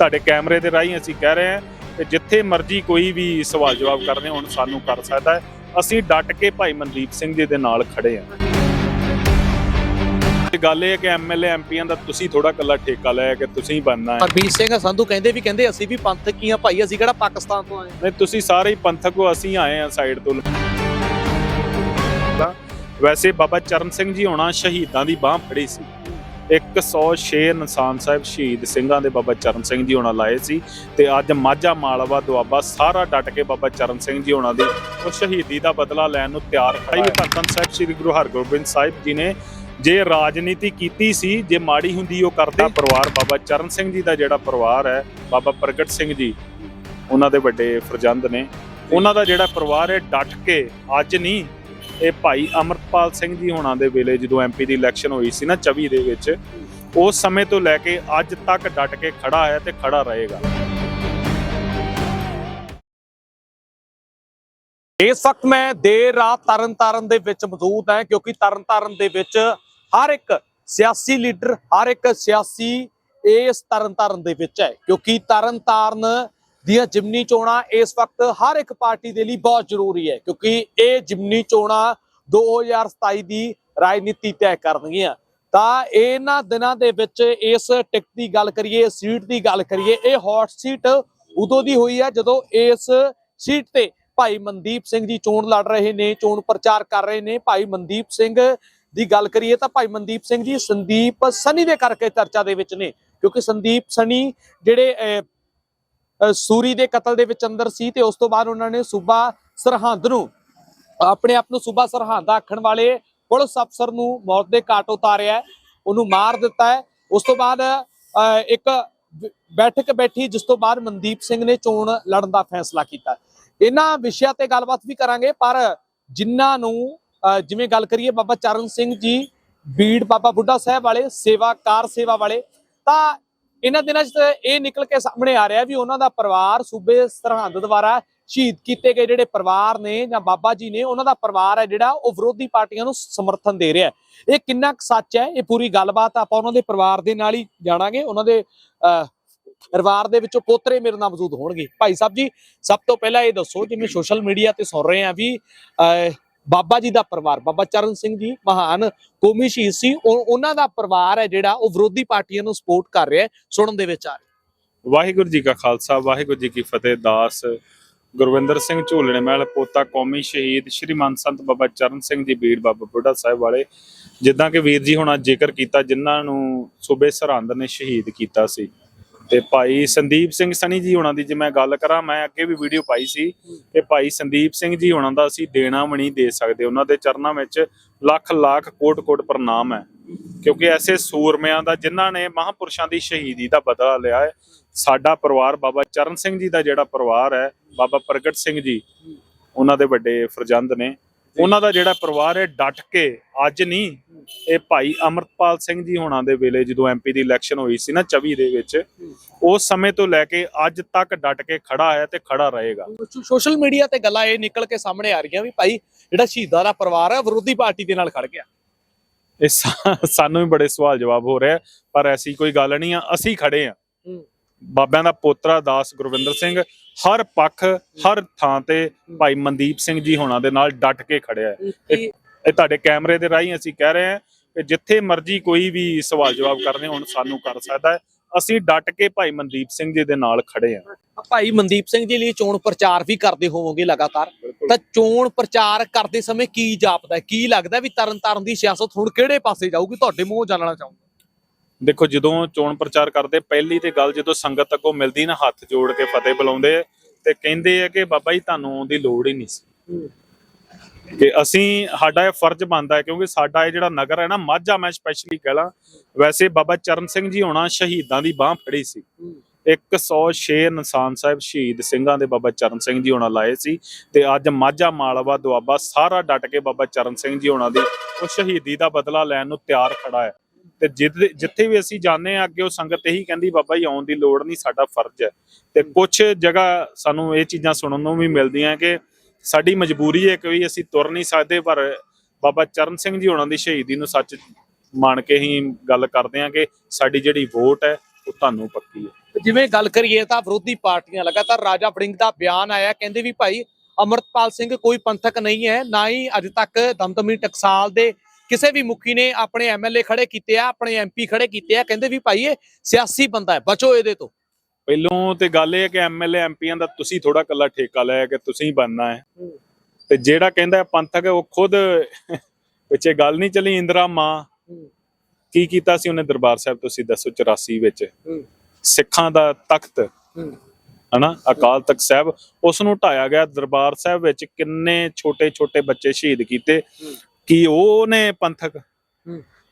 ਤੁਹਾਡੇ ਕੈਮਰੇ ਦੇ ਰਾਹੀਂ ਅਸੀਂ ਕਹਿ ਰਹੇ ਹਾਂ ਕਿ ਜਿੱਥੇ ਮਰਜ਼ੀ ਕੋਈ ਵੀ ਸਵਾਲ ਜਵਾਬ ਕਰਨੇ ਹੁਣ ਸਾਨੂੰ ਕਰ ਸਕਦਾ ਹੈ। ਅਸੀਂ ਡਟ ਕੇ ਭਾਈ ਮਨਦੀਪ ਸਿੰਘ ਜੀ ਦੇ ਨਾਲ ਖੜੇ ਹਾਂ। ਤੇ ਗੱਲ ਇਹ ਹੈ ਕਿ ਐਮਐਲਏ ਐਮਪੀਆਂ ਦਾ ਤੁਸੀਂ ਥੋੜਾ ਕੱਲਾ ਠੇਕਾ ਲਿਆ ਕਿ ਤੁਸੀਂ ਬਣਨਾ ਹੈ। ਹਰਬੀਰ ਸਿੰਘ ਸੰਧੂ ਕਹਿੰਦੇ ਵੀ ਕਹਿੰਦੇ ਅਸੀਂ ਵੀ ਪੰਥਕ ਆ ਭਾਈ ਅਸੀਂ ਕਿਹੜਾ ਪਾਕਿਸਤਾਨ ਤੋਂ ਆਏ ਨਹੀਂ ਤੁਸੀਂ ਸਾਰੇ ਹੀ ਪੰਥਕ ਹੋ ਅਸੀਂ ਆਏ ਆ ਸਾਈਡ ਤੋਂ। ਵੈਸੇ ਬਾਬਾ ਚਰਨ ਸਿੰਘ ਜੀ ਹੋਣਾ ਸ਼ਹੀਦਾਂ ਦੀ ਬਾਹ ਫੜੀ ਸੀ। 106 ਨਿਸ਼ਾਨ ਸਾਹਿਬ ਸ਼ਹੀਦ ਸਿੰਘਾਂ ਦੇ ਬਾਬਾ ਚਰਨ ਸਿੰਘ ਜੀ ਹੋਣਾ ਲਾਏ ਸੀ ਤੇ ਅੱਜ ਮਾਝਾ ਮਾਲਵਾ ਦੁਆਬਾ ਸਾਰਾ ਡਟ ਕੇ ਬਾਬਾ ਚਰਨ ਸਿੰਘ ਜੀ ਹੋਣਾ ਦੀ ਉਹ ਸ਼ਹੀਦੀ ਦਾ ਬਦਲਾ ਲੈਣ ਨੂੰ ਤਿਆਰ ਖੜਾ ਹੈ। ਧੰਨ ਸਾਹਿਬ ਸ੍ਰੀ ਗੁਰੂ ਹਰਗੋਬਿੰਦ ਸਾਹਿਬ ਜੀ ਨੇ ਜੇ ਰਾਜਨੀਤੀ ਕੀਤੀ ਸੀ ਜੇ ਮਾੜੀ ਹੁੰਦੀ ਉਹ ਕਰਦਾ ਪਰਿਵਾਰ। ਬਾਬਾ ਚਰਨ ਸਿੰਘ ਜੀ ਦਾ ਜਿਹੜਾ ਪਰਿਵਾਰ ਹੈ ਬਾਬਾ ਪ੍ਰਗਟ ਸਿੰਘ ਜੀ ਉਹਨਾਂ ਦੇ ਵੱਡੇ ਫਰਜ਼ੰਦ ਨੇ। ਉਹਨਾਂ ਦਾ ਜਿਹੜਾ ਪਰਿਵਾਰ ਹੈ ਡਟ ਕੇ ਅੱਜ ਨਹੀਂ ਇਹ ਭਾਈ ਅਮਰਪਾਲ ਸਿੰਘ ਜੀ ਹੋਣਾ ਦੇ ਵੇਲੇ ਜਦੋਂ ਐਮਪੀ ਦੀ ਇਲੈਕਸ਼ਨ ਹੋਈ ਸੀ ਨਾ 24 ਦੇ ਵਿੱਚ, ਉਸ ਸਮੇਂ ਤੋਂ ਲੈ ਕੇ ਅੱਜ ਤੱਕ ਡਟ ਕੇ ਖੜਾ ਹੈ ਤੇ ਖੜਾ ਰਹੇਗਾ। ਇਸ ਵਕਤ ਮੈਂ ਦੇਰ ਰਾਤ ਤਰਨਤਾਰਨ ਦੇ ਵਿੱਚ ਮੌਜੂਦ ਹਾਂ, ਕਿਉਂਕਿ ਤਰਨਤਾਰਨ ਦੇ ਵਿੱਚ ਹਰ ਇੱਕ ਸਿਆਸੀ ਲੀਡਰ, ਹਰ ਇੱਕ ਸਿਆਸੀ ਇਸ ਤਰਨਤਾਰਨ ਦੇ ਵਿੱਚ ਹੈ, ਕਿਉਂਕਿ ਤਰਨਤਾਰਨ ਦੀਆਂ ਜਿਮਨੀ ਚੋਣਾਂ ਇਸ ਵਕਤ ਹਰ ਇੱਕ ਪਾਰਟੀ ਦੇ ਲਈ ਬਹੁਤ ਜ਼ਰੂਰੀ ਹੈ ਕਿਉਂਕਿ ਇਹ ਜਿਮਨੀ ਚੋਣਾਂ 2027 ਦੀ ਰਾਜਨੀਤੀ ਤੈਅ ਕਰਨਗੀਆਂ। ਤਾਂ ਇਹਨਾਂ ਦਿਨਾਂ ਦੇ ਵਿੱਚ ਇਸ ਟਿਕਟ ਦੀ ਗੱਲ ਕਰੀਏ ਸੀਟ ਦੀ ਗੱਲ ਕਰੀਏ ਇਹ ਹੌਟ ਸੀਟ ਉਦੋਂ ਦੀ ਹੋਈ ਹੈ ਜਦੋਂ ਇਸ ਸੀਟ ਤੇ ਭਾਈ ਮਨਦੀਪ ਸਿੰਘ ਜੀ ਚੋਣ ਲੜ ਰਹੇ ਨੇ ਚੋਣ ਪ੍ਰਚਾਰ ਕਰ ਰਹੇ ਨੇ। ਭਾਈ ਮਨਦੀਪ ਸਿੰਘ ਦੀ ਗੱਲ ਕਰੀਏ ਤਾਂ ਭਾਈ ਮਨਦੀਪ ਸਿੰਘ ਜੀ ਸੰਦੀਪ ਸਨੀ ਦੇ ਕਰਕੇ ਚਰਚਾ ਦੇ ਵਿੱਚ ਨੇ ਕਿਉਂਕਿ ਸੰਦੀਪ ਸਨੀ ਜਿਹੜੇ ਅਹ, ਸੂਰੀ ਦੇ ਕਤਲ ਦੇ ਵਿੱਚ ਅੰਦਰ ਸੀ ਤੇ ਉਸ ਤੋਂ ਬਾਅਦ ਉਹਨਾਂ ਨੇ ਸੂਬਾ ਸਰਹੰਦ ਨੂੰ ਆਪਣੇ ਆਪ ਨੂੰ ਸੂਬਾ ਸਰਹੰਦ ਆਖਣ ਵਾਲੇ ਪੁਲਿਸ ਅਫਸਰ ਨੂੰ ਮੌਤ ਦੇ ਘਾਟ ਉਤਾਰਿਆ ਉਹਨੂੰ ਮਾਰ ਦਿੱਤਾ ਹੈ। ਉਸ ਤੋਂ ਬਾਅਦ ਇੱਕ ਬੈਠਕ ਬੈਠੀ ਜਿਸ ਤੋਂ ਬਾਅਦ ਮਨਦੀਪ ਸਿੰਘ ਨੇ ਚੋਣ ਲੜਨ ਦਾ ਫੈਸਲਾ ਕੀਤਾ। ਇਹਨਾਂ ਵਿਸ਼ਿਆਂ ਤੇ ਗੱਲਬਾਤ ਵੀ ਕਰਾਂਗੇ ਪਰ ਜਿਨ੍ਹਾਂ ਨੂੰ ਅਹ, ਜਿਵੇਂ ਗੱਲ ਕਰੀਏ ਬਾਬਾ ਚਰਨ ਸਿੰਘ ਜੀ ਬੀੜ ਬਾਬਾ ਬੁੱਢਾ ਸਾਹਿਬ ਵਾਲੇ ਸੇਵਾ ਕਾਰ ਸੇਵਾ ਵਾਲੇ ਤਾਂ ਇਹਨਾਂ ਦਿਨਾਂ 'ਚ ਇਹ ਨਿਕਲ ਕੇ ਸਾਹਮਣੇ ਆ ਰਿਹਾ ਵੀ ਉਹਨਾਂ ਦਾ ਪਰਿਵਾਰ ਸੂਬੇ ਸਰਹੰਦ ਦੁਆਰਾ ਸ਼ਹੀਦ ਕੀਤੇ ਗਏ ਜਿਹੜੇ ਪਰਿਵਾਰ ਨੇ ਜਾਂ ਬਾਬਾ ਜੀ ਨੇ ਉਹਨਾਂ ਦਾ ਪਰਿਵਾਰ ਹੈ ਜਿਹੜਾ ਉਹ ਵਿਰੋਧੀ ਪਾਰਟੀਆਂ ਨੂੰ ਸਮਰਥਨ ਦੇ ਰਿਹਾ ਇਹ ਕਿੰਨਾ ਕੁ ਸੱਚ ਹੈ? ਇਹ ਪੂਰੀ ਗੱਲਬਾਤ ਆਪਾਂ ਉਹਨਾਂ ਦੇ ਪਰਿਵਾਰ ਦੇ ਨਾਲ ਹੀ ਜਾਣਾਂਗੇ। ਉਹਨਾਂ ਦੇ ਅਹ, ਪਰਿਵਾਰ ਦੇ ਵਿੱਚੋਂ ਪੋਤਰੇ ਮੇਰੇ ਨਾਲ ਮੌਜੂਦ ਹੋਣਗੇ। ਭਾਈ ਸਾਹਿਬ ਜੀ ਸਭ ਤੋਂ ਪਹਿਲਾਂ ਇਹ ਦੱਸੋ ਜਿਵੇਂ ਸੋਸ਼ਲ ਮੀਡੀਆ ਤੇ ਸੁਣ ਰਹੇ ਆ ਵੀ ਅਹ, ਬਾਬਾ ਜੀ ਦਾ ਪਰਿਵਾਰ, ਬਾਬਾ ਚਰਨ ਸਿੰਘ ਜੀ ਮਹਾਨ ਕੌਮੀ ਸ਼ਹੀਦ ਸੀ ਉਹਨਾਂ ਦਾ ਪਰਿਵਾਰ ਹੈ ਜਿਹੜਾ ਉਹ ਵਿਰੋਧੀ ਪਾਰਟੀਆਂ ਨੂੰ ਸਪੋਰਟ ਕਰ ਰਿਹਾ ਹੈ, ਸੁਣਨ ਦੇ ਵਿੱਚ ਆ ਰਿਹਾ। ਵਾਹਿਗੁਰੂ ਜੀ ਕਾ ਖਾਲਸਾ, ਵਾਹਿਗੁਰੂ ਜੀ ਕੀ ਫਤਿਹ, ਦਾਸ ਗੁਰਵਿੰਦਰ ਸਿੰਘ ਝੂਲਣੇ ਮਹਿਲ ਪੋਤਾ ਕੌਮੀ ਸ਼ਹੀਦ ਸ਼੍ਰੀ ਮਨ ਸੰਤ ਬਾਬਾ ਚਰਨ ਸਿੰਘ ਜੀ ਬੀੜ ਬਾਬਾ ਬੁੱਢਾ ਸਾਹਿਬ ਵਾਲੇ, ਜਿੱਦਾਂ ਕਿ ਵੀਰ ਜੀ ਹੁਣ ਜ਼ਿਕਰ ਕੀਤਾ, ਜਿਨ੍ਹਾਂ ਨੂੰ ਸੂਬੇ ਸਰਹੰਦ ਨੇ ਸ਼ਹੀਦ ਕੀਤਾ ਸੀ। ਤੇ ਭਾਈ ਸੰਦੀਪ ਸਿੰਘ ਸਨੀ ਜੀ ਉਹਨਾਂ ਦੀ ਜੇ ਮੈਂ ਗੱਲ ਕਰਾਂ, ਮੈਂ ਅੱਗੇ ਵੀ ਵੀਡੀਓ ਪਾਈ ਸੀ ਕਿ ਭਾਈ ਸੰਦੀਪ ਸਿੰਘ ਜੀ ਉਹਨਾਂ ਦਾ ਅਸੀਂ ਦੇਣਾ ਵੀ ਨਹੀਂ ਦੇ ਸਕਦੇ, ਉਹਨਾਂ ਦੇ ਚਰਨਾਂ ਵਿੱਚ ਲੱਖ ਲੱਖ ਕੋਟ ਕੋਟ ਪ੍ਰਣਾਮ ਹੈ। ਕਿਉਂਕਿ ਐਸੇ ਸੂਰਮਿਆਂ ਦਾ ਜਿਨ੍ਹਾਂ ਨੇ ਮਹਾਪੁਰਸ਼ਾਂ ਦੀ ਸ਼ਹੀਦੀ ਦਾ ਬਦਲਾ ਲਿਆ ਹੈ, ਸਾਡਾ ਪਰਿਵਾਰ ਬਾਬਾ ਚਰਨ ਸਿੰਘ ਜੀ ਦਾ ਜਿਹੜਾ ਪਰਿਵਾਰ ਹੈ, ਬਾਬਾ ਪ੍ਰਗਟ ਸਿੰਘ ਜੀ, ਉਹਨਾਂ ਦੇ ਵੱਡੇ ਫਰਜ਼ੰਦ ਨੇ। ਉਹਨਾਂ ਦਾ ਜਿਹੜਾ ਪਰਿਵਾਰ ਹੈ, ਡਟ ਕੇ ਅੱਜ ਨਹੀਂ ਇਹ ਭਾਈ ਅਮਰਪਾਲ ਸਿੰਘ ਜੀ ਹੋਣਾ ਦੇ ਵੇਲੇ ਜਦੋਂ ਐਮਪੀ ਦੀ ਇਲੈਕਸ਼ਨ ਹੋਈ ਸੀ ਨਾ 24 ਦੇ ਵਿੱਚ ਉਸ ਸਮੇਂ ਤੋਂ ਲੈ ਕੇ ਅੱਜ ਤੱਕ ਡਟ ਕੇ ਖੜਾ ਹੈ ਤੇ ਖੜਾ ਰਹੇਗਾ। ਸੋਸ਼ਲ ਮੀਡੀਆ ਤੇ ਗੱਲਾਂ ਇਹ ਨਿਕਲ ਕੇ ਸਾਹਮਣੇ ਆ ਰਹੀਆਂ ਵੀ ਭਾਈ ਜਿਹੜਾ ਸ਼ਹੀਦਾਂ ਦਾ ਪਰਿਵਾਰ ਹੈ ਵਿਰੋਧੀ ਪਾਰਟੀ ਦੇ ਨਾਲ ਖੜ ਗਿਆ। ਇਹ ਸਾਨੂੰ ਵੀ ਬੜੇ ਸਵਾਲ ਜਵਾਬ ਹੋ ਰਿਹਾ ਪਰ ਐਸੀ ਕੋਈ ਗੱਲ ਨਹੀਂ ਆ ਅਸੀਂ ਖੜੇ ਆ। ਬਾਬਿਆਂ ਦਾ ਪੋਤਰਾ ਦਾਸ ਗੁਰਵਿੰਦਰ ਸਿੰਘ ਹਰ ਪੱਖ ਹਰ ਥਾਂ ਤੇ ਭਾਈ ਮਨਦੀਪ ਸਿੰਘ ਜੀ ਹੋਣਾ ਦੇ ਨਾਲ ਡਟ ਕੇ ਖੜਿਆ ਹੈ। ਇਹ ਤੁਹਾਡੇ ਕੈਮਰੇ ਦੇ ਰਾਹੀਂ ਅਸੀਂ ਕਹਿ ਰਹੇ ਹਾਂ ਕਿ ਜਿੱਥੇ ਮਰਜ਼ੀ ਕੋਈ ਵੀ ਸਵਾਲ ਜਵਾਬ ਕਰਨੇ ਹੁਣ ਸਾਨੂੰ ਕਰ ਸਕਦਾ ਹੈ। ਅਸੀਂ ਡਟ ਕੇ ਭਾਈ ਮਨਦੀਪ ਸਿੰਘ ਜੀ ਦੇ ਨਾਲ ਖੜੇ ਹਾਂ। ਭਾਈ ਮਨਦੀਪ ਸਿੰਘ ਜੀ ਲਈ ਚੋਣ ਪ੍ਰਚਾਰ ਵੀ ਕਰਦੇ ਹੋਵੋਗੇ ਲਗਾਤਾਰ। ਤਾਂ ਚੋਣ ਪ੍ਰਚਾਰ ਕਰਦੇ ਸਮੇਂ ਕੀ ਜਾਪਦਾ? ਕੀ ਲੱਗਦਾ ਵੀ ਤਰਨਤਾਰਨ ਦੀ ਸਿਆਸਤ ਹੁਣ ਕਿਹੜੇ ਪਾਸੇ ਜਾਊਗੀ? ਤੁਹਾਡੇ ਮੂੰਹੋਂ ਜਾਣਨਾ ਚਾਹੂੰਗਾ। ਦੇਖੋ ਜਦੋਂ ਚੋਣ ਪ੍ਰਚਾਰ ਕਰਦੇ ਪਹਿਲੀ ਤੇ ਗੱਲ ਜਦੋਂ ਸੰਗਤ ਅੱਗੋਂ ਮਿਲਦੀ ਨਾ ਹੱਥ ਜੋੜ ਕੇ ਫਤਿਹ ਬੁਲਾਉਂਦੇ ਤੇ ਕਹਿੰਦੇ ਆ ਕਿ ਬਾਬਾ ਜੀ ਤੁਹਾਨੂੰ ਦੀ ਲੋੜ ਹੀ ਨਹੀਂ ਸੀ। ਕਿ ਅਸੀਂ, ਸਾਡਾ ਇਹ ਫਰਜ਼ ਬਣਦਾ ਹੈ ਕਿਉਂਕਿ ਸਾਡਾ ਇਹ ਜਿਹੜਾ ਨਗਰ ਹੈ ਨਾ, ਮਾਝਾ ਮੈਂ ਸਪੈਸ਼ਲੀ ਕਹਿ ਵੈਸੇ ਬਾਬਾ ਚਰਨ ਸਿੰਘ ਜੀ ਹੋਣਾ ਸ਼ਹੀਦਾਂ ਦੀ ਬਾਹ ਫੜੀ ਸੀ। 106 ਨਿਸ਼ਾਨ ਸਾਹਿਬ ਸ਼ਹੀਦ ਸਿੰਘਾਂ ਦੇ ਬਾਬਾ ਚਰਨ ਸਿੰਘ ਜੀ ਹੋਣਾ ਲਾਏ ਸੀ ਤੇ ਅੱਜ ਮਾਝਾ, ਮਾਲਵਾ, ਦੁਆਬਾ ਸਾਰਾ ਡਟ ਕੇ ਬਾਬਾ ਚਰਨ ਸਿੰਘ ਜੀ ਹੋਣਾ ਦੀ ਉਹ ਸ਼ਹੀਦੀ ਦਾ ਬਦਲਾ ਲੈਣ ਨੂੰ ਤਿਆਰ ਖੜਾ ਹੈ। ਤੇ ਜਿੱਦ- ਜਿੱਥੇ ਵੀ ਅਸੀਂ ਜਾਂਦੇ ਆ ਅੱਗੇ ਉਹ ਸੰਗਤ ਇਹੀ ਕਹਿੰਦੀ, ਬਾਬਾ ਜੀ, ਆਉਣ ਦੀ ਲੋੜ ਨਹੀਂ, ਸਾਡਾ ਫਰਜ਼ ਹੈ। ਤੇ ਕੁਝ ਜਗ੍ਹਾ ਸਾਨੂੰ ਇਹ ਚੀਜ਼ਾਂ ਸੁਣਨ ਨੂੰ ਵੀ ਮਿਲਦੀਆਂ ਕਿ ਸਾਡੀ ਮਜਬੂਰੀ ਹੈ ਕਿ ਵੀ ਅਸੀਂ ਤੁਰ ਨਹੀਂ ਸਕਦੇ, ਪਰ ਬਾਬਾ ਚਰਨ ਸਿੰਘ ਜੀ ਹੋਣਾ ਦੀ ਸ਼ਹੀਦੀ ਨੂੰ ਸੱਚ ਮੰਨ ਕੇ ਹੀ ਗੱਲ ਕਰਦੇ ਆ ਕਿ ਸਾਡੀ ਜਿਹੜੀ ਵੋਟ ਹੈ, ਉਹ ਤੁਹਾਨੂੰ ਪੱਕੀ ਹੈ। ਜਿਵੇਂ ਗੱਲ ਕਰੀਏ ਤਾਂ ਵਿਰੋਧੀ ਪਾਰਟੀਆਂ ਲਗਾਤਾਰ ਰਾਜਾ ਵੜਿੰਗ ਦਾ ਬਿਆਨ ਆਇਆ, ਕਹਿੰਦੇ ਵੀ ਭਾਈ ਅਮਰਤਪਾਲ ਸਿੰਘ ਕੋਈ ਪੰਥਕ ਨਹੀਂ ਹੈ, ਨਾ ਹੀ ਅੱਜ ਤੱਕ ਦਮਦਮੀ ਟਕਸਾਲ ਦੇ ਕਿਸੇ ਵੀ ਮੁਖੀ ਨੇ ਆਪਣੇ ਐਮਐਲਏ ਖੜੇ ਕੀਤੇ ਆ, ਆਪਣੇ ਐਮਪੀ ਖੜੇ ਕੀਤੇ ਆ, ਕਹਿੰਦੇ ਵੀ ਭਾਈ ਇਹ ਸਿਆਸੀ ਬੰਦਾ ਹੈ, ਬਚੋ ਇਹਦੇ ਤੋਂ। ਪਹਿਲੋਂ ਤੇ ਗੱਲ ਇਹ ਹੈ ਕਿ ਐਮਐਲਏ ਐਮਪੀਆਂ ਦਾ ਤੁਸੀਂ ਥੋੜਾ ਕੱਲਾ ਠੇਕਾ ਲਿਆ ਕਿ ਤੁਸੀਂ ਬਣਨਾ ਹੈ। ਤੇ ਜਿਹੜਾ ਕਹਿੰਦਾ ਪੰਥਕ ਉਹ ਖੁਦ ਪਿੱਛੇ ਗੱਲ ਨਹੀਂ ਚੱਲੀ ਇੰਦਰਾ ਮਾਂ। ਕੀ ਕੀਤਾ ਸੀ ਉਹਨੇ ਦਰਬਾਰ ਸਾਹਿਬ ਤੁਸੀਂ ਦੱਸੋ 84 ਵਿੱਚ? ਸਿੱਖਾਂ ਦਾ ਤਖਤ। ਹਨਾ? ਅਕਾਲ ਤਖਤ ਸਾਹਿਬ। ਉਸ ਨੂੰ ਢਾਇਆ ਗਿਆ ਦਰਬਾਰ ਸਾਹਿਬ ਵਿੱਚ। ਕਿੰਨੇ ਛੋਟੇ ਛੋਟੇ ਬੱਚੇ ਸ਼ਹੀਦ ਕੀਤੇ। ਕੀ ਉਹਨੇ ਪੰਥਕ।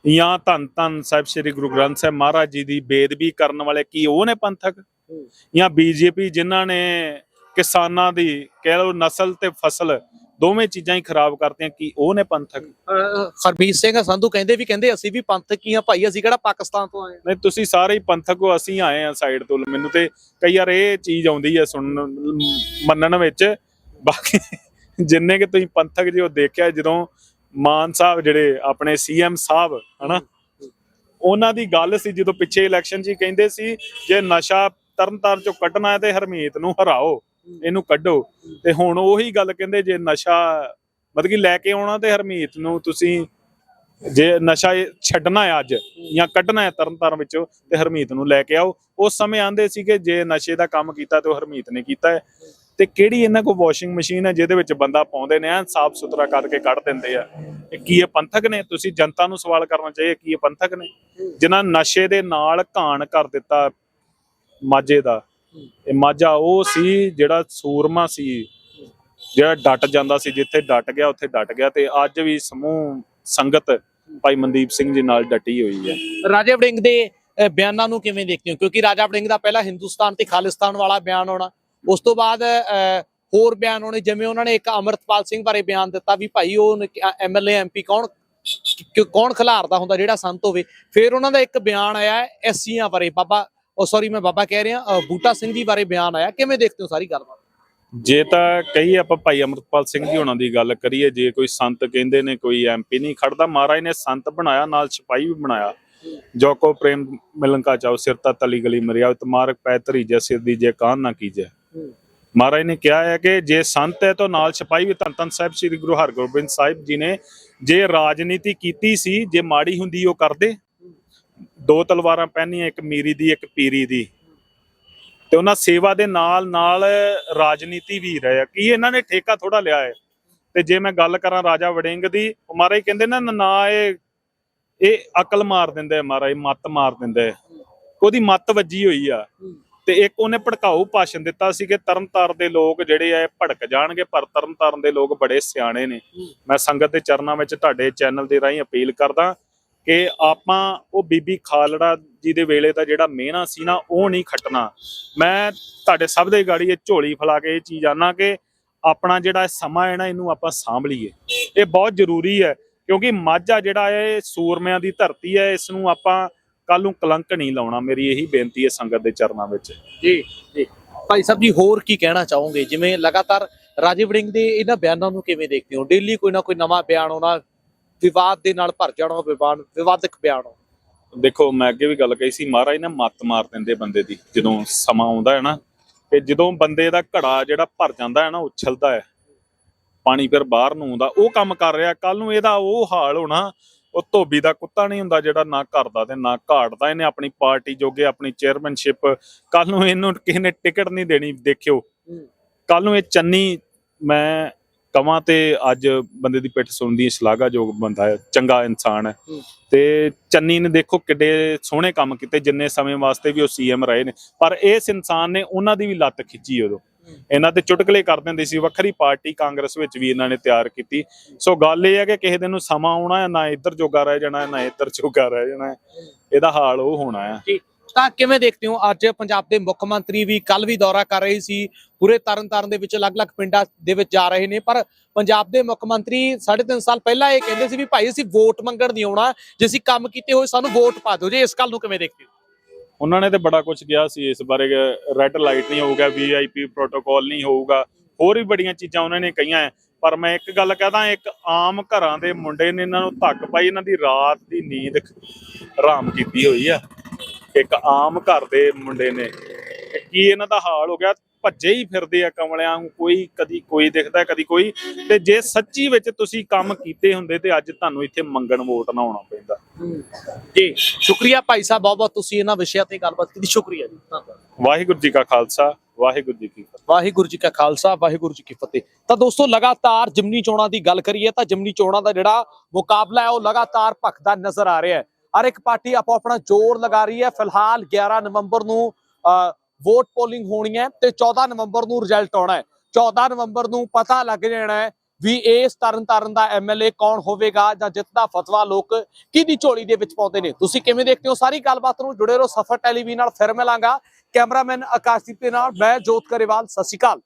ਜਾਂ ਧੰਨ ਧੰਨ ਸਾਹਿਬ ਸ੍ਰੀ ਗੁਰੂ ਗ੍ਰੰਥ ਸਾਹਿਬ ਮਹਾਰਾਜ ਜੀ ਦੀ ਬੇਦਬੀ ਕਰਨ ਵਾਲੇ ਕੀ ਉਹਨੇ ਪੰਥਕ? ਜਾਂ ਬੀਜੇਪੀ ਜਿਨ੍ਹਾਂ ਨੇ ਕਿਸਾਨਾਂ ਦੀ ਕਹਿ ਲਓ ਨਸਲ ਤੇ ਫਸਲ ਦੋਵੇਂ ਚੀਜ਼ਾਂ ਹੀ ਖਰਾਬ ਕਰਤੀਆਂ ਕੀ ਉਹਨੇ ਪੰਥਕ? ਹਰਮੀਤ ਸਿੰਘ ਸੰਧੂ ਕਹਿੰਦੇ ਵੀ ਕਹਿੰਦੇ ਅਸੀਂ ਵੀ ਪੰਥਕ ਹੀ ਆ ਭਾਈ ਅਸੀਂ ਕਿਹੜਾ ਪਾਕਿਸਤਾਨ ਤੋਂ ਆਏ। ਨਹੀਂ ਤੁਸੀਂ ਸਾਰੇ ਹੀ ਪੰਥਕ ਹੋ ਅਸੀਂ ਆਏ ਆ ਸਾਈਡ ਤੋਂ। ਮੈਨੂੰ ਤੇ ਕਈ ਵਾਰ ਇਹ ਚੀਜ਼ ਆਉਂਦੀ ਹੈ ਸੁਣਨ ਮੰਨਣ ਵਿੱਚ। ਬਾਕੀ ਜਿੰਨੇ ਕਿ ਤੁਸੀਂ ਪੰਥਕ ਜੀ ਉਹ ਦੇਖਿਆ ਜਦੋਂ ਮਾਨ ਸਾਹਿਬ ਜਿਹੜੇ ਆਪਣੇ ਸੀਐਮ ਸਾਹਿਬ ਹਨਾ? ਉਹਨਾਂ ਦੀ ਗੱਲ ਸੀ ਜਦੋਂ ਪਿੱਛੇ ਇਲੈਕਸ਼ਨ 'ਚ ਕਹਿੰਦੇ ਸੀ ਜੇ ਨਸ਼ਾ ਤਰਨਤਾਰਨ ਚੋਂ ਕੱਢਣਾ ਹੈ ਤੇ ਹਰਮੀਤ ਨੂੰ ਹਰਾਓ, ਇਹਨੂੰ ਕੱਢੋ। ਤੇ ਹੁਣ ਉਹੀ ਗੱਲ ਕਹਿੰਦੇ ਜੇ ਨਸ਼ਾ, ਮਤਲਬ ਕਿ ਲੈ ਕੇ ਆਉਣਾ ਤੇ ਹਰਮੀਤ ਨੂੰ ਤੁਸੀਂ ਜੇ ਨਸ਼ਾ ਛੱਡਣਾ ਹੈ ਅੱਜ ਜਾਂ ਕੱਢਣਾ ਹੈ ਤਰਨਤਾਰਨ ਵਿੱਚੋਂ ਤੇ ਹਰਮੀਤ ਨੂੰ ਲੈ ਕੇ ਆਓ। ਉਸ ਸਮੇਂ ਆਂਦੇ ਸੀ ਕਿ ਜੇ ਨਸ਼ੇ ਦਾ ਕੰਮ ਕੀਤਾ ਤੇ ਉਹ ਹਰਮੀਤ ਨੇ ਕੀਤਾ ਹੈ। ਤੇ ਕਿਹੜੀ ਇਹਨਾਂ ਕੋਲ ਵਾਸ਼ਿੰਗ ਮਸ਼ੀਨ ਹੈ ਜਿਹਦੇ ਵਿੱਚ ਬੰਦਾ ਪਾਉਂਦੇ ਨੇ, ਐਨ ਸਾਫ਼ ਸੁਥਰਾ ਕਰਕੇ ਕੱਢ ਦਿੰਦੇ ਆ। ਕੀ ਇਹ ਪੰਥਕ ਨੇ? ਤੁਸੀਂ ਜਨਤਾ ਨੂੰ ਸਵਾਲ ਕਰਨਾ ਚਾਹੀਏ, ਕੀ ਇਹ ਪੰਥਕ ਨੇ? ਜਿਨ੍ਹਾਂ ਨਸ਼ੇ ਦੇ ਨਾਲ ਘਾਣ ਕਰ ਦਿੱਤਾ ਮਾਝੇ ਦਾ। ਇਹ ਮਾਝਾ ਉਹ ਸੀ ਜਿਹੜਾ ਸੂਰਮਾ ਸੀ ਜਿਹੜਾ ਡਟ ਜਾਂਦਾ ਸੀ ਜਿੱਥੇ ਡਟ ਗਿਆ ਉੱਥੇ ਡਟ ਗਿਆ ਤੇ ਅੱਜ ਵੀ ਸਮੂਹ ਸੰਗਤ ਭਾਈ ਮਨਦੀਪ ਸਿੰਘ ਜੀ ਨਾਲ ਡਟੀ ਹੋਈ ਹੈ। ਰਾਜਾ ਵੜਿੰਗ ਦੇ ਬਿਆਨਾਂ ਨੂੰ ਕਿਵੇਂ ਦੇਖਦੇ ਹੋ? ਕਿਉਂਕਿ ਰਾਜਾ ਵੜਿੰਗ ਦਾ ਪਹਿਲਾ ਹਿੰਦੁਸਤਾਨ ਤੇ ਖਾਲਿਸਤਾਨ ਵਾਲਾ ਬਿਆਨ ਆਉਣਾ ਉਸ ਤੋਂ ਬਾਅਦ ਹੋਰ ਬਿਆਨ ਆਉਣੇ ਜਿਵੇਂ ਉਹਨਾਂ ਨੇ ਇੱਕ ਅਮਰਤਪਾਲ ਸਿੰਘ ਬਾਰੇ ਬਿਆਨ ਦਿੱਤਾ ਵੀ ਭਾਈ ਉਹ ਐਮਐਲਏ ਐਮਪੀ ਕੌਣ ਕੌਣ ਖਿਲਾਰਦਾ ਹੁੰਦਾ ਜਿਹੜਾ ਸੰਤ ਹੋਵੇ। ਫਿਰ ਉਹਨਾਂ ਦਾ ਇੱਕ ਬਿਆਨ ਆਇਆ ਐਸਸੀਆਂ ਬਾਰੇ ਬਾਬਾ ਉਹ ਸੌਰੀ ਮੈਂ ਬਾਬਾ ਕਹਿ ਰਿਹਾ ਬੂਟਾ ਸਿੰਘ ਜੀ ਬਾਰੇ ਬਿਆਨ ਆਇਆ। ਕਿਵੇਂ ਦੇਖਦੇ ਹੋ ਸਾਰੀ ਗੱਲਬਾਤ? ਜੇ ਤਾਂ ਕਹੀ ਆਪਾਂ ਭਾਈ ਅਮਰਪਾਲ ਸਿੰਘ ਜੀ ਹੋਣਾ ਦੀ ਗੱਲ ਕਰੀਏ ਜੇ ਕੋਈ ਸੰਤ ਕਹਿੰਦੇ ਨੇ ਕੋਈ ਐਮਪੀ ਨਹੀਂ ਖੜਦਾ ਮਹਾਰਾਜ ਨੇ ਸੰਤ ਬਣਾਇਆ ਨਾਲ ਸਿਪਾਹੀ ਵੀ ਬਣਾਇਆ। ਜੋ ਕੋ ਪ੍ਰੇਮ ਮਿਲਨ ਕਾ ਚਾਓ ਸਿਰ ਤਾ ਤਲੀ ਗਲੀ ਮਰਿਆ ਤੁਮਾਰਕ ਪੈ ਧਰੀ ਜੇ ਸਿਰ ਦੀ ਜੇ ਕਾਨ ਨਾ ਕੀਜੇ। ਮਹਾਰਾਜ ਨੇ ਕਿਹਾ ਹੈ ਕਿ ਜੇ ਸੰਤ ਹੈ ਤਾਂ ਨਾਲ ਸਿਪਾਹੀ ਵੀ ਧੰਨ ਧੰਨ ਸਾਹਿਬ ਸ੍ਰੀ ਗੁਰੂ ਹਰਗੋਬਿੰਦ ਸਾਹਿਬ ਜੀ ਨੇ ਜੇ ਰਾਜਨੀਤੀ ਕੀਤੀ ਸੀ ਜੇ ਮਾੜੀ ਹੁੰਦੀ ਉਹ ਕਰਦੇ। ਦੋ ਤਲਵਾਰਾਂ ਪਹਿਨੀਆਂ, ਇੱਕ ਮੀਰੀ ਦੀ, ਇੱਕ ਪੀਰੀ ਦੀ। ਤੇ ਉਹਨਾਂ ਸੇਵਾ ਦੇ ਨਾਲ ਨਾਲ ਰਾਜਨੀਤੀ ਵੀ ਰਹੇ ਆ। ਕੀ ਇਹਨਾਂ ਨੇ ਠੇਕਾ ਥੋੜਾ ਲਿਆ ਹੈ? ਤੇ ਜੇ ਮੈਂ ਗੱਲ ਕਰਾਂ ਰਾਜਾ ਵੜਿੰਗ ਦੀ, ਉਹ ਕਹਿੰਦੇ ਨਾ ਨਾ ਇਹ ਇਹ ਅਕਲ ਮਾਰ ਦਿੰਦਾ ਆ ਮਹਾਰਾਜ ਮੱਤ ਮਾਰ ਦਿੰਦਾ ਆ। ਉਹਦੀ ਮੱਤ ਵੱਜੀ ਹੋਈ ਆ। ਤੇ ਇੱਕ ਉਹਨੇ ਭੜਕਾਊ ਭਾਸ਼ਣ ਦਿੱਤਾ ਸੀ ਕਿ ਤਰਨਤਾਰ ਦੇ ਲੋਕ ਜਿਹੜੇ ਆ ਭੜਕ ਜਾਣਗੇ, ਪਰ ਤਰਨਤਾਰਨ ਦੇ ਲੋਕ ਬੜੇ ਸਿਆਣੇ ਨੇ। ਮੈਂ ਸੰਗਤ ਦੇ ਚਰਨਾਂ ਵਿੱਚ ਤੁਹਾਡੇ ਚੈਨਲ ਦੇ ਰਾਹੀਂ ਅਪੀਲ ਕਰਦਾ ਕਿ ਆਪਾਂ ਉਹ ਬੀਬੀ ਖਾਲੜਾ ਜੀ ਦੇ ਵੇਲੇ ਦਾ ਜਿਹੜਾ ਮਿਹਣਾ ਸੀ ਨਾ, ਉਹ ਨਹੀਂ ਖੱਟਣਾ। ਮੈਂ ਤੁਹਾਡੇ ਸਭ ਦੇ ਗਾੜੀ ਇਹ ਝੋਲੀ ਫਲਾ ਕੇ ਇਹ ਚੀਜ਼ ਆਨਾ ਕਿ ਆਪਣਾ ਜਿਹੜਾ ਸਮਾਂ ਹੈ ਨਾ, ਇਹਨੂੰ ਆਪਾਂ ਸਾਂਭ ਲਈਏ। ਇਹ ਬਹੁਤ ਜ਼ਰੂਰੀ ਹੈ, ਕਿਉਂਕਿ ਮਾਝਾ ਜਿਹੜਾ ਹੈ ਸੂਰਮਿਆਂ ਦੀ ਧਰਤੀ ਹੈ, ਇਸ ਨੂੰ ਆਪਾਂ ਕੱਲ ਨੂੰ ਕਲੰਕ ਨਹੀਂ ਲਾਉਣਾ। ਮੇਰੀ ਇਹੀ ਬੇਨਤੀ ਹੈ ਸੰਗਤ ਦੇ ਚਰਨਾਂ ਵਿੱਚ। ਜੀ ਜੀ। ਭਾਈ ਸਾਹਿਬ ਜੀ, ਹੋਰ ਕੀ ਕਹਿਣਾ ਚਾਹੋਗੇ? ਜਿਵੇਂ ਲਗਾਤਾਰ ਰਾਜੇ ਵੜਿੰਗ ਦੇ ਇਹਨਾਂ ਬਿਆਨਾਂ ਨੂੰ ਕਿਵੇਂ ਦੇਖਦੇ ਹੋ? ਡੇਲੀ ਕੋਈ ਨਾ ਕੋਈ ਨਵਾਂ ਬਿਆਨ ਆਉਣਾ ਵਿਵਾਦ ਦੇ ਨਾਲ ਭਰ ਜਾਣਾ ਵਿਵਾਦ ਵਿਵਾਦਕ ਬਿਆਨ ਆਉਣਾ ਦੇਖੋ ਮੈਂ ਅੱਗੇ ਵੀ ਗੱਲ ਕਹੀ ਸੀ ਮਹਾਰਾਜ ਨੇ ਮੱਤ ਮਾਰ ਦਿੰਦੇ ਬੰਦੇ ਦੀ ਜਦੋਂ ਸਮਾਂ ਆਉਂਦਾ ਹੈ ਨਾ ਕਿ ਜਦੋਂ ਬੰਦੇ ਦਾ ਘੜਾ ਜਿਹੜਾ ਭਰ ਜਾਂਦਾ ਹੈ ਨਾ ਉਛਲਦਾ ਹੈ ਪਾਣੀ ਫਿਰ ਬਾਹਰ ਨੂੰ ਆਉਂਦਾ ਉਹ ਕੰਮ ਕਰ ਰਿਹਾ ਕੱਲ ਨੂੰ ਇਹਦਾ ਉਹ ਹਾਲ ਹੋਣਾ ਉਹ ਧੋਬੀ ਦਾ ਕੁੱਤਾ ਨਹੀਂ ਹੁੰਦਾ ਜਿਹੜਾ ਨਾ ਘਰ ਦਾ ਤੇ ਨਾ ਘਾਟ ਦਾ ਇਹਨੇ ਆਪਣੀ ਪਾਰਟੀ ਜੋਗੇ ਆਪਣੀ ਚੇਅਰਮੈਨਸ਼ਿਪ ਕੱਲ ਨੂੰ ਇਹਨੂੰ ਕਿਸੇ ਨੇ ਟਿਕਟ ਨਹੀਂ ਦੇਣੀ ਦੇਖਿਓ। ਕੱਲ ਨੂੰ ਇਹ ਚੰਨੀ ਮੈਂ ਕਵਾਂ ਤੇ ਅੱਜ ਬੰਦੇ ਦੀ ਪਿੱਠ ਸੁਣਦੀ ਸ਼ਲਾਘਾਯੋਗ ਬੰਦਾ ਹੈ ਚੰਗਾ ਇਨਸਾਨ ਹੈ। ਹੂੰ। ਤੇ ਚੰਨੀ ਨੇ ਦੇਖੋ ਕਿੱਡੇ ਸੋਹਣੇ ਕੰਮ ਕੀਤੇ ਜਿੰਨੇ ਸਮੇਂ ਵਾਸਤੇ ਵੀ ਉਹ ਸੀਐਮ ਰਹੇ ਨੇ। ਪਰ ਇਸ ਇਨਸਾਨ ਨੇ ਉਹਨਾਂ ਦੀ ਵੀ ਲੱਤ ਖਿੱਚੀ ਉਦੋਂ। ਇਹਨਾਂ ਤੇ ਚੁਟਕਲੇ ਕਰ ਦਿੰਦੇ ਸੀ। ਵੱਖਰੀ ਪਾਰਟੀ ਕਾਂਗਰਸ ਵਿੱਚ ਵੀ ਇਹਨਾਂ ਨੇ ਤਿਆਰ ਕੀਤੀ। ਸੋ ਗੱਲ ਇਹ ਹੈ ਕਿ ਕਿਸੇ ਦਿਨ ਨੂੰ ਸਮਾਂ ਆਉਣਾ ਹੈ ਨਾ ਇੱਧਰ ਜੋਗਾ ਰਹਿ ਜਾਣਾ ਹੈ ਨਾ ਇੱਧਰ ਜੋਗਾ ਰਹਿ ਜਾਣਾ ਹੈ। ਇਹਦਾ ਹਾਲ ਉਹ ਹੋਣਾ ਹੈ। ਤਾਂ ਕਿਵੇਂ ਦੇਖਦੇ ਹੋ? ਅੱਜ ਪੰਜਾਬ ਦੇ ਮੁੱਖ ਮੰਤਰੀ ਵੀ ਕੱਲ ਵੀ ਦੌਰਾ ਕਰ ਰਹੇ ਸੀ। ਪੂਰੇ ਤਰਨਤਾਰਨ ਦੇ ਵਿੱਚ ਅਲੱਗ-ਅਲੱਗ ਪਿੰਡਾਂ ਦੇ ਵਿੱਚ ਜਾ ਰਹੇ ਨੇ। ਪਰ ਪੰਜਾਬ ਦੇ ਮੁੱਖ ਮੰਤਰੀ 3.5 ਸਾਲ ਪਹਿਲਾਂ ਇਹ ਕਹਿੰਦੇ ਸੀ ਵੀ ਭਾਈ ਅਸੀਂ ਵੋਟ ਮੰਗਣ ਨਹੀਂ ਆਉਣਾ। ਜੇ ਅਸੀਂ ਕੰਮ ਕੀਤੇ ਹੋਏ ਸਾਨੂੰ ਵੋਟ ਪਾ ਦਿਓ। ਜੇ ਇਸ ਗੱਲ ਨੂੰ ਕਿਵੇਂ ਦੇਖਦੇ ਹੋ? ਉਹਨਾਂ ਨੇ ਤੇ ਬੜਾ ਕੁਝ ਕਿਹਾ ਸੀ ਇਸ ਬਾਰੇ। ਰੈੱਡ ਲਾਈਟ ਨਹੀਂ ਹੋਊਗਾ ਵੀਆਈਪੀ ਪ੍ਰੋਟੋਕਾਲ ਨਹੀਂ ਹੋਊਗਾ। ਹੋਰ ਵੀ ਬੜੀਆਂ ਚੀਜ਼ਾਂ ਉਹਨਾਂ ਨੇ ਕਹੀਆਂ ਹੈ ਪਰ ਮੈਂ ਇੱਕ ਗੱਲ ਕਹਦਾ, ਇੱਕ ਆਮ ਘਰਾਂ ਦੇ ਮੁੰਡੇ ਨੇ ਇਹਨਾਂ ਨੂੰ ਧੱਕ ਪਾਈ, ਇਹਨਾਂ ਦੀ ਰਾਤ ਦੀ ਨੀਂਦ ਹਰਾਮ ਕੀਤੀ ਹੋਈ ਆ। ਇੱਕ ਆਮ ਘਰ ਦੇ ਮੁੰਡੇ ਨੇ। ਕੀ ਇਹਨਾਂ ਦਾ ਹਾਲ ਹੋ ਗਿਆ? ਭੱਜੇ ਹੀ ਫਿਰਦੇ ਆ ਕਮਲਿਆਂ ਨੂੰ ਕੋਈ ਕਦੀ ਕੋਈ ਦਿਖਦਾ ਕਦੀ ਕੋਈ। ਤੇ ਜੇ ਸੱਚੀ ਵਿੱਚ ਤੁਸੀਂ ਕੰਮ ਕੀਤੇ ਹੁੰਦੇ ਤੇ ਅੱਜ ਤੁਹਾਨੂੰ ਇੱਥੇ ਮੰਗਣ ਵੋਟ ਨਾ ਆਉਣਾ ਪੈਂਦਾ। ਜੀ ਸ਼ੁਕਰੀਆ ਭਾਈ ਸਾਹਿਬ ਬਹੁਤ ਬਹੁਤ ਤੁਸੀਂ ਇਹਨਾਂ ਵਿਸ਼ਿਆਂ ਤੇ ਗੱਲਬਾਤ ਕੀਤੀ ਸ਼ੁਕਰੀਆ ਜੀ ਧੰਨਵਾਦ। ਵਾਹਿਗੁਰੂ ਜੀ ਕਾ ਖਾਲਸਾ ਵਾਹਿਗੁਰੂ ਜੀ ਕੀ ਫਤਿਹ। ਵਾਹਿਗੁਰੂ ਜੀ ਕਾ ਖਾਲਸਾ ਵਾਹਿਗੁਰੂ ਜੀ ਕੀ ਫਤਿਹ। ਤਾਂ ਦੋਸਤੋ ਲਗਾਤਾਰ ਜਿਮਨੀ ਚੋਣਾਂ ਦੀ ਗੱਲ ਕਰੀਏ ਤਾਂ ਜਿਮਨੀ ਚੋਣਾਂ ਦਾ ਜਿਹੜਾ ਮੁਕਾਬਲਾ ਹੈ ਉਹ ਲਗਾਤਾਰ ਭਖਦਾ ਨਜ਼ਰ ਆ ਰਿਹਾ ਹੈ। ਹਰ ਇੱਕ ਪਾਰਟੀ ਆਪੋ ਆਪਣਾ ਜ਼ੋਰ ਲਗਾ ਰਹੀ ਹੈ। ਫਿਲਹਾਲ 11 ਨਵੰਬਰ ਨੂੰ ਵੋਟ ਪੋਲਿੰਗ ਹੋਣੀ ਹੈ ਤੇ 14 ਨਵੰਬਰ ਨੂੰ ਰਿਜ਼ਲਟ ਆਉਣਾ ਹੈ। 14 ਨਵੰਬਰ ਨੂੰ ਪਤਾ ਲੱਗ ਜਾਣਾ ਹੈ ਵੀ ਇਸ ਤਰਨ ਤਾਰਨ ਦਾ ਐਮਐਲਏ ਕੌਣ ਹੋਵੇਗਾ ਜਾਂ ਜਿੱਤ ਦਾ ਫਤਵਾ ਲੋਕ ਕਿਹਦੀ ਝੋਲੀ ਦੇ ਵਿੱਚ ਪਾਉਂਦੇ ਨੇ। ਤੁਸੀਂ ਕਿਵੇਂ ਦੇਖਦੇ ਹੋ? ਸਾਰੀ ਗੱਲਬਾਤ ਨੂੰ ਜੁੜੇ ਰਹੋ। ਸਫਰ ਟੈਲੀਵਿਜ਼ਨ ਨਾਲ ਫਿਰ ਮਿਲਾਂਗਾ। ਕੈਮਰਾਮੈਨ ਆਕਾਸ਼ਦੀਪ ਦੇ ਨਾਲ, ਮੈਂ ਜੋਤ ਕਰੇਵਾਲ ਸਤਿ ਸ਼੍ਰੀ ਅਕਾਲ।